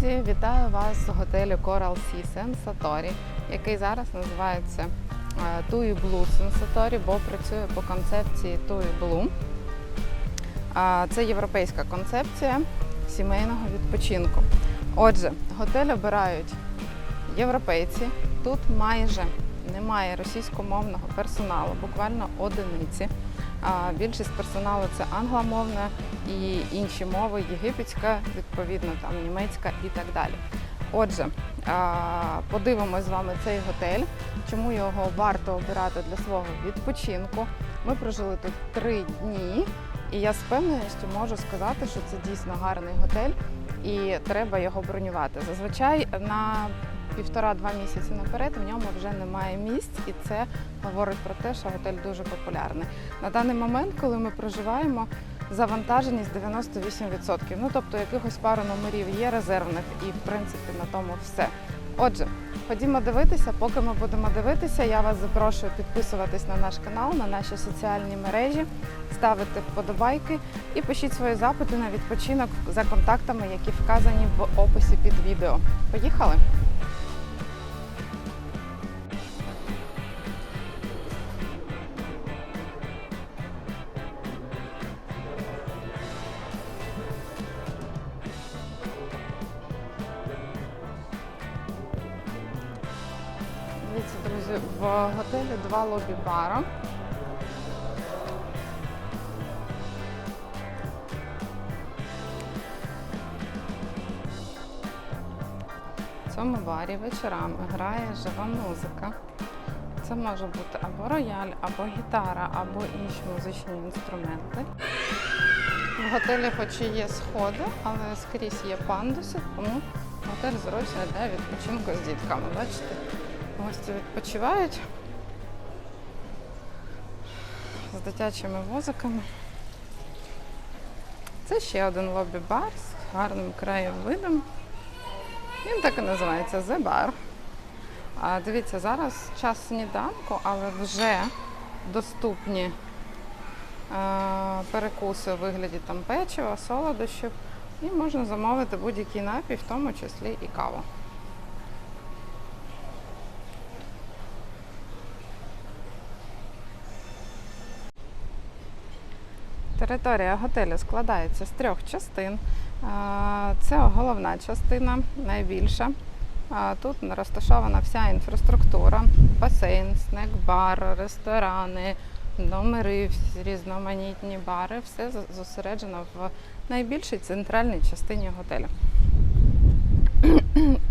Друзі, вітаю вас з готелю Coral Sea Sensatori, який зараз називається TUI Blue Sensatori, бо працює по концепції TUI Blue. Це європейська концепція сімейного відпочинку. Отже, готель обирають європейці. Тут майже немає російськомовного персоналу, буквально одиниці. Більшість персоналу це англомовна і інші мови, єгипетська, відповідно там німецька і так далі. Отже, подивимось з вами цей готель, чому його варто обирати для свого відпочинку. Ми прожили тут три дні, і я з певністю можу сказати, що це дійсно гарний готель, і треба його бронювати. Зазвичай на півтора-два місяці наперед в ньому вже немає місць, і це говорить про те, що готель дуже популярний. На даний момент, коли ми проживаємо, завантаженість 98%. Ну тобто якихось пару номерів є резервних, і в принципі на тому все. Отже, ходімо дивитися. Поки ми будемо дивитися, я вас запрошую підписуватись на наш канал, на наші соціальні мережі, ставити вподобайки і пишіть свої запити на відпочинок за контактами, які вказані в описі під відео. Поїхали! Готелі два лобі бара. В цьому барі вечорами грає жива музика. Це може бути або рояль, або гітара, або інші музичні інструменти. В готелі хоч і є сходи, але скрізь є пандуси, тому готель зручний для відпочинку з дітками. Бачите? Гості відпочивають з дитячими возиками. Це ще один лобі-бар з гарним краєвидом. Він так і називається The Bar. А дивіться, зараз час сніданку, але вже доступні е, перекуси у вигляді там печива, солодощів. І можна замовити будь-який напій, в тому числі і каву. Територія готелю складається з трьох частин. Це головна частина, найбільша. Тут розташована вся інфраструктура, басейн, снек-бар, ресторани, номери, різноманітні бари. Все зосереджено в найбільшій центральній частині готелю.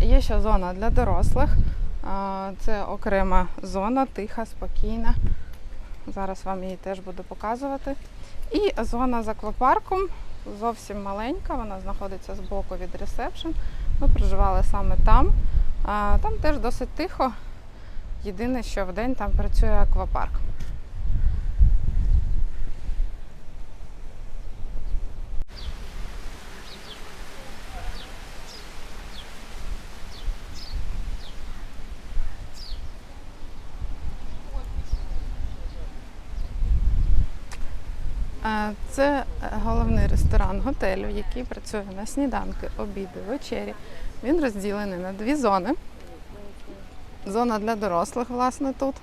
Є ще зона для дорослих. Це окрема зона, тиха, спокійна. Зараз вам її теж буду показувати. І зона з аквапарком зовсім маленька, вона знаходиться з боку від ресепшн. Ми проживали саме там. Там теж досить тихо. Єдине, що в день там працює аквапарк. Це е, головний ресторан готелю, який працює на сніданки, обіди, вечері. Він розділений на дві зони. Зона для дорослих, власне, тут.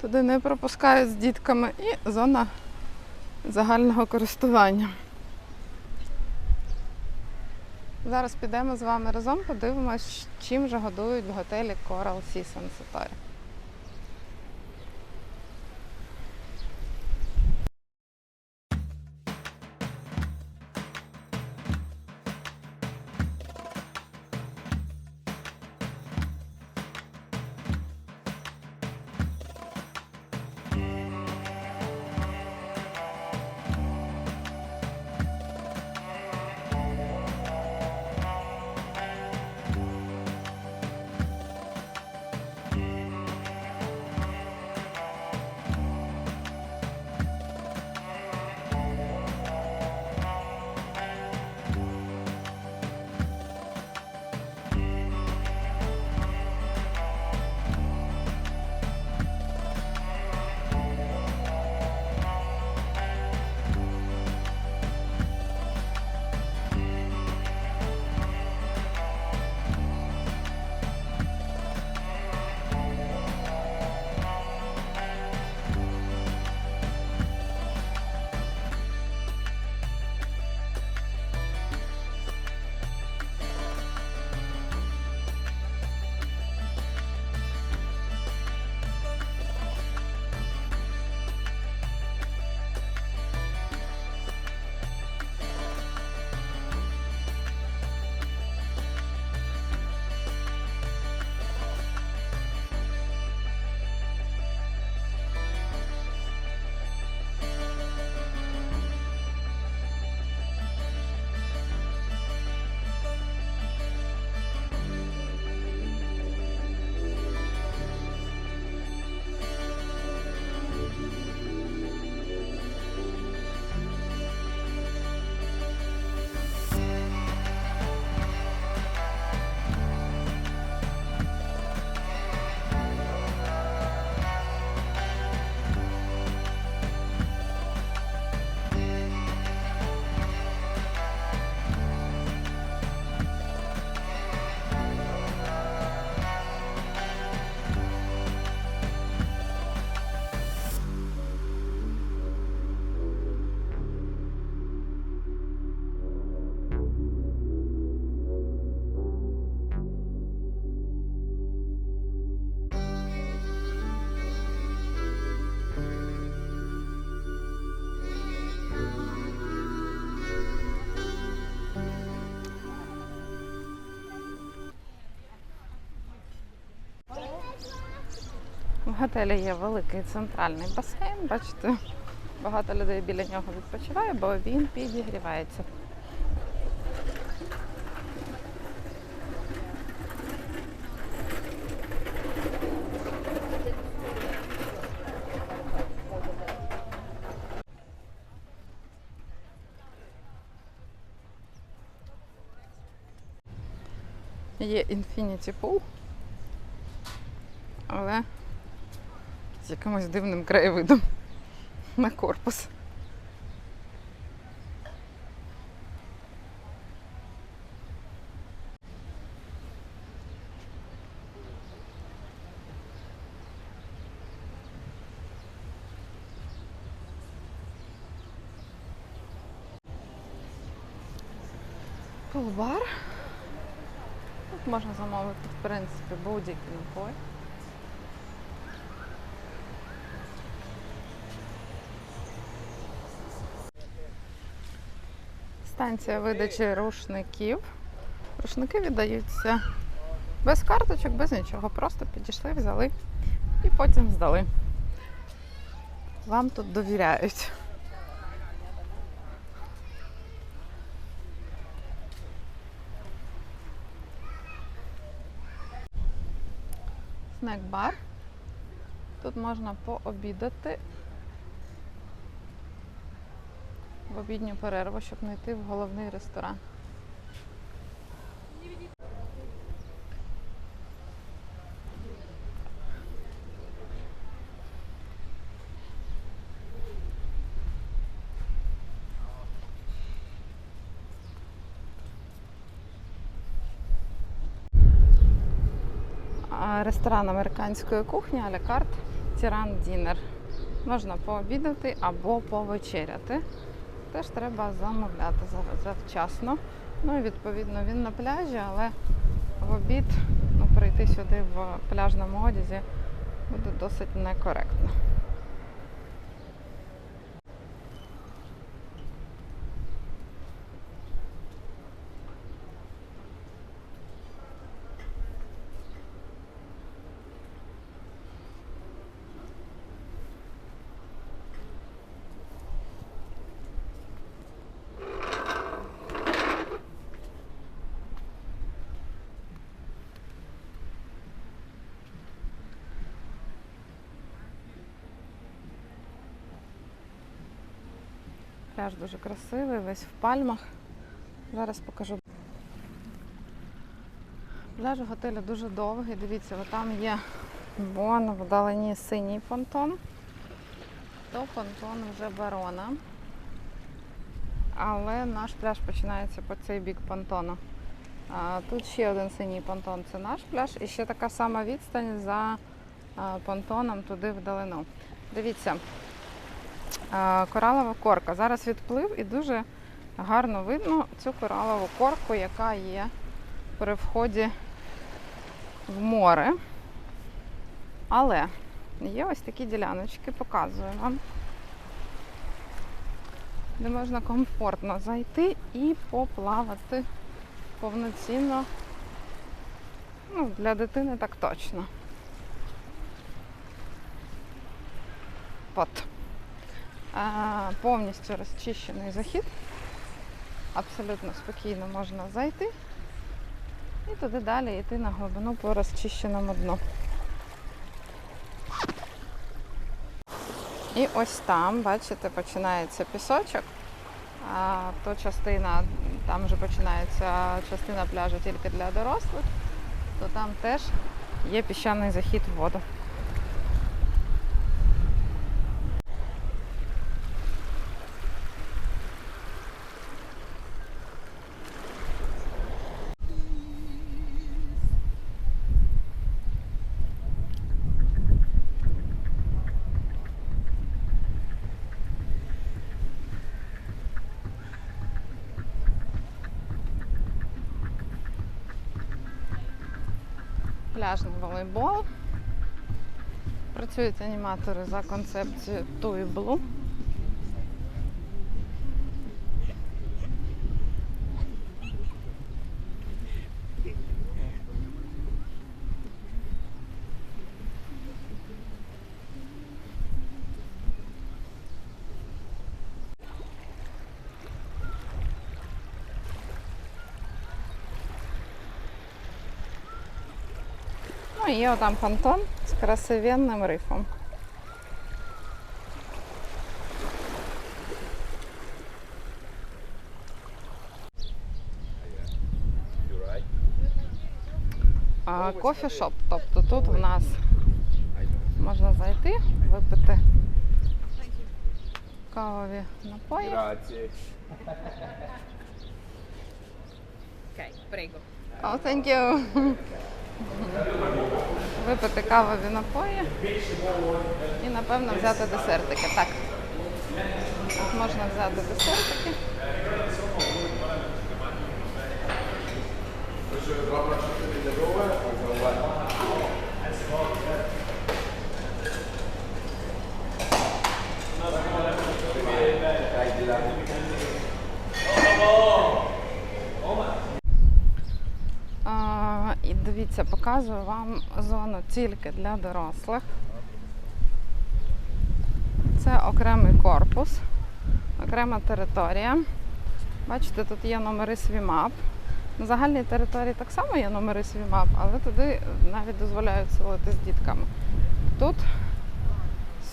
Туди не пропускають з дітками, і зона загального користування. Зараз підемо з вами разом, подивимось, чим же годують в готелі Coral Sea Sensatori. Готелі є великий центральний басейн. Бачите, багато людей біля нього відпочиває, бо він підігрівається. Є Infinity Pool, але з якимось дивним краєвидом на корпус. Пул-бар. Тут можна замовити, в принципі, будь-який напой. Станція видачі рушників. Рушники віддаються без карточок, без нічого. Просто підійшли, взяли і потім здали. Вам тут довіряють. Снек-бар. Тут можна пообідати в обідню перерву, щоб не йти в головний ресторан. Ресторан американської кухні а-ля Тіран Дінер. Можна пообідати або повечеряти. Теж треба замовляти завчасно. Ну і відповідно він на пляжі, але в обід ну, прийти сюди в пляжному одязі буде досить некоректно. Пляж дуже красивий, весь в пальмах. Зараз покажу. Пляж у готелі дуже довгий. Дивіться, там є вон вдалині синій понтон. То понтон вже барона. Але наш пляж починається по цей бік понтону. Тут ще один синій понтон це наш пляж. І ще така сама відстань за понтоном туди вдалину. Дивіться, коралова корка. Зараз відплив і дуже гарно видно цю коралову корку, яка є при вході в море. Але є ось такі діляночки, показую вам, де можна комфортно зайти і поплавати повноцінно. Ну, для дитини так точно. От. Повністю розчищений захід. Абсолютно спокійно можна зайти і туди далі йти на глибину по розчищеному дну. І ось там, бачите, починається пісочок. А, то частина, там вже починається частина пляжу тільки для дорослих, то там теж є піщаний захід в воду. Пляжний волейбол. Працюють аніматори за концепцією Ту і Блу. І є отам понтон з красивенним рифом. Кофішоп. Тобто тут в нас можна зайти, випити кавові напої. Prego. Oh, thank you. Випити кавові напої і, напевно, взяти десертики. Так. Тут можна взяти десертики. А, і дивіться, показую вам зону тільки для дорослих. Це окремий корпус, окрема територія. Бачите, тут є номери свімап. На загальній території так само є номери свімап, але туди навіть дозволяють селити з дітками. Тут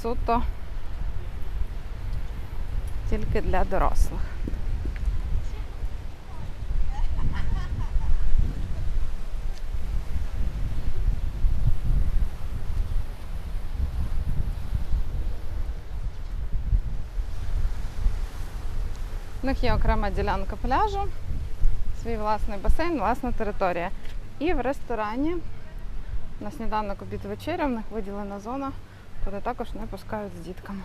суто тільки для дорослих. Них є окрема ділянка пляжу, свій власний басейн, власна територія. І в ресторані на сніданок обід вечеря в них виділена зона, куди також не пускають з дітками.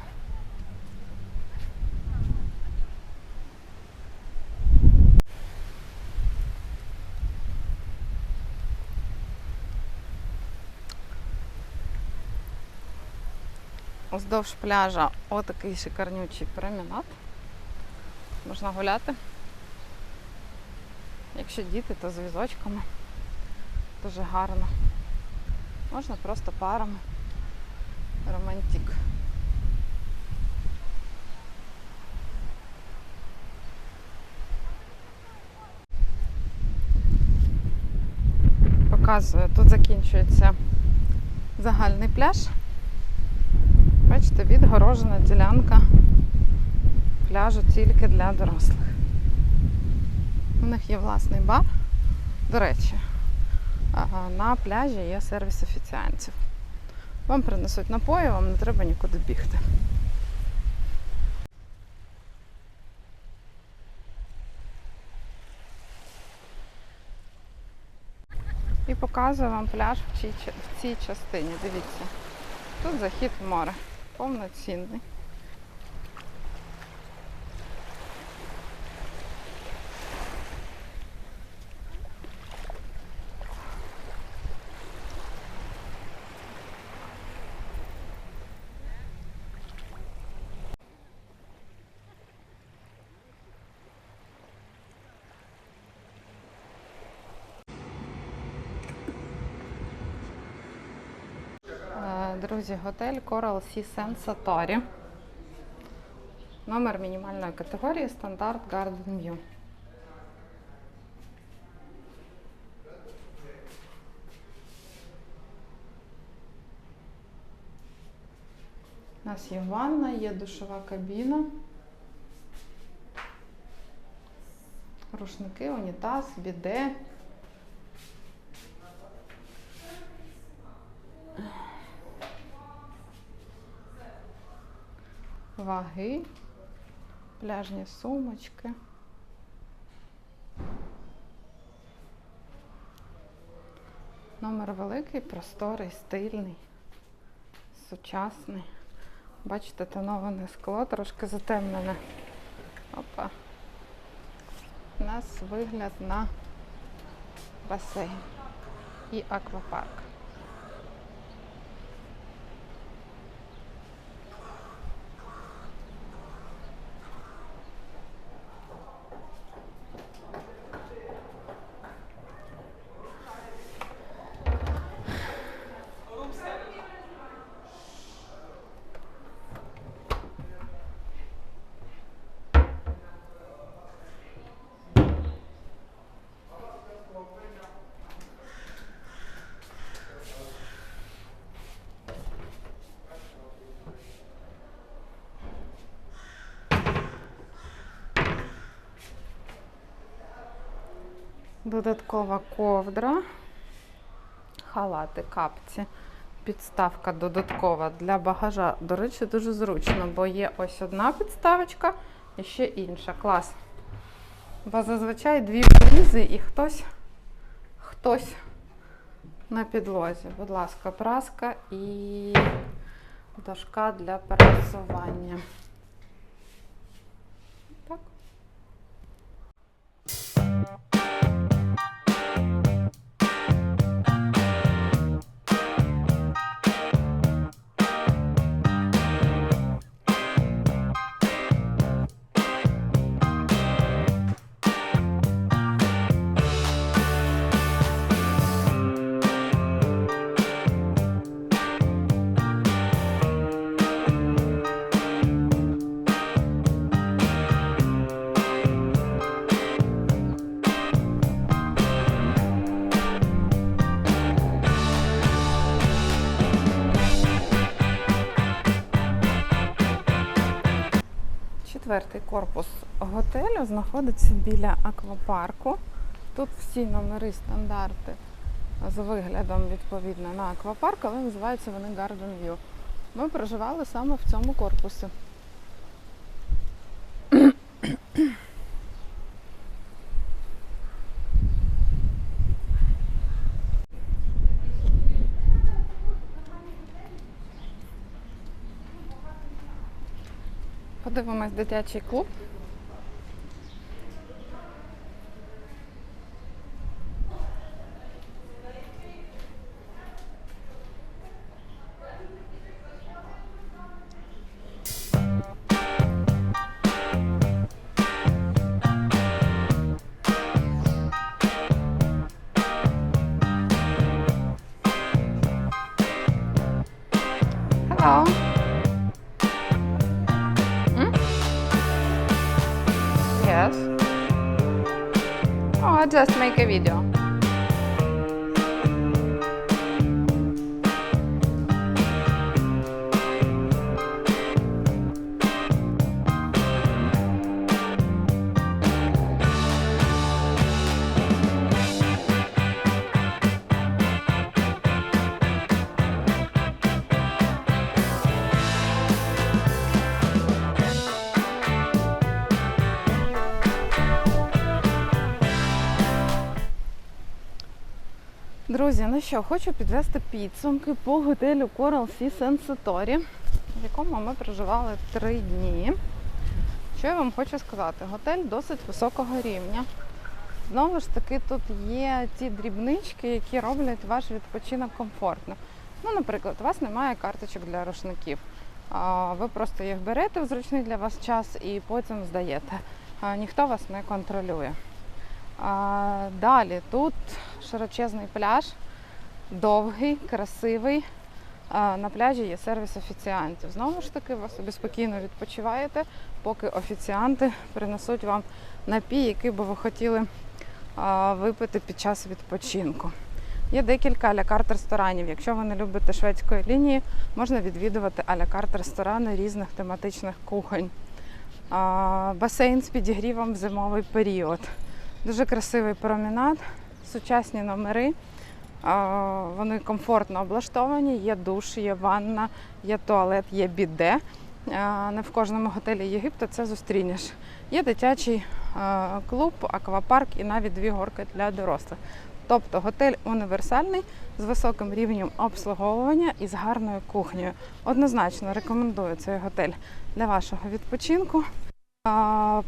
Уздовж пляжа отакий шикарнючий променад. Можна гуляти. Якщо діти, то з візочками. Дуже гарно. Можна просто парами. Романтик. Показую, тут закінчується загальний пляж. Бачите, відгорожена ділянка пляжу тільки для дорослих. У них є власний бар. До речі, на пляжі є сервіс офіціантів. Вам принесуть напої, вам не треба нікуди бігти. І показую вам пляж в цій, частині. Дивіться. Тут захід в море. Повноцінний. Друзі, готель Coral Sea Sensatori. Номер мінімальної категорії стандарт Garden View. У нас є ванна, є душова кабіна. Рушники, унітаз, біде. Ваги, пляжні сумочки. Номер великий, просторий, стильний, сучасний. Бачите, тоноване скло, трошки затемнене. Опа. У нас вигляд на басейн і аквапарк. Додаткова ковдра, халати, капці. Підставка додаткова для багажа. До речі, дуже зручно, бо є ось одна підставочка і ще інша. Клас. Бо зазвичай дві валізи і хтось, хтось на підлозі. Будь ласка, праска і дошка для пересування. Четвертий корпус готелю знаходиться біля аквапарку. Тут всі номери стандарти з виглядом відповідно на аквапарк, але називаються вони Garden View. Ми проживали саме в цьому корпусі. Подивимось дитячий клуб. Just make a video. Друзі, ну що, хочу підвести підсумки по готелю Coral Sea Sensatori, в якому ми проживали три дні. Що я вам хочу сказати? Готель досить високого рівня. Знову ж таки, тут є ті дрібнички, які роблять ваш відпочинок комфортним. Ну, наприклад, у вас немає карточок для рушників. Ви просто їх берете в зручний для вас час і потім здаєте. Ніхто вас не контролює. А, Далі тут широчезний пляж, довгий, красивий. А, На пляжі є сервіс офіціантів. Знову ж таки, ви собі спокійно відпочиваєте, поки офіціанти принесуть вам напій, який би ви хотіли а, випити під час відпочинку. Є декілька алякарт ресторанів. Якщо ви не любите шведської лінії, можна відвідувати алякарт ресторани різних тематичних кухонь. Басейн з підігрівом в зимовий період. Дуже красивий променад, сучасні номери. Вони комфортно облаштовані, є душ, є ванна, є туалет, є біде. Не в кожному готелі Єгипту це зустрінеш. Є дитячий клуб, аквапарк і навіть дві горки для дорослих. Тобто готель універсальний з високим рівнем обслуговування і з гарною кухнею. Однозначно рекомендую цей готель для вашого відпочинку.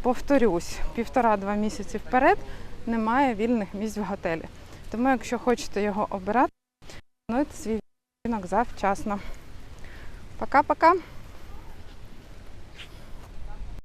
Повторюсь, півтора-два місяці вперед немає вільних місць в готелі. Тому, якщо хочете його обирати, плануйте свій відпочинок завчасно. Пока-пока!